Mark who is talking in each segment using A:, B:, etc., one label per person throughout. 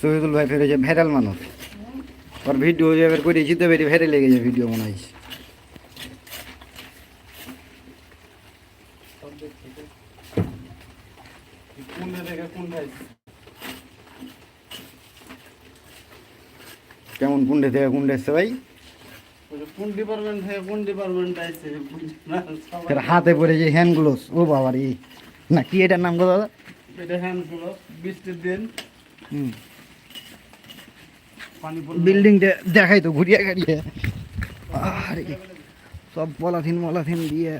A: শহীদুল ভাই ফেরেছে ভাইরাল মানুষ। ওর ভিডিও যে এবার করেছি তো বেরি ভাইরাল লেগেছে ভিডিও মনে হয়। কেমন কুন্ডে থেকে কুন্ডে এসছে ভাই? হাতে পড়েছে হ্যান্ড গ্লোভস ও বাবার। ই না কি এটার নাম গো দাদা?
B: এটা হ্যান্ড গ্লোভ বৃষ্টির দিন।
A: হুম। বিল্ডিংটা দেখাই তো, ঘুরিয়ে গাড়িয়ে আরে সব পলাথিন মলাথিন দিয়ে।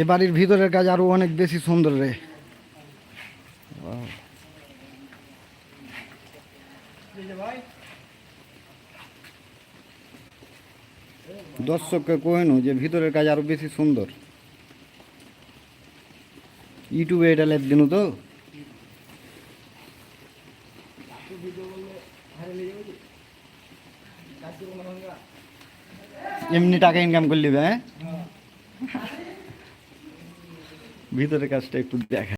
A: এ বাড়ির ভিতরের কাজ আরও অনেক বেশি সুন্দর রে. দর্শককে কহেনু যে ভিতরের কাজ আরও বেশি সুন্দর। ইউটিউবে এটা লাইভ দিনু তো। এমনি টাকা ইনকাম করলি হ্যাঁ? ভিতরের কাজটা একটু দেখা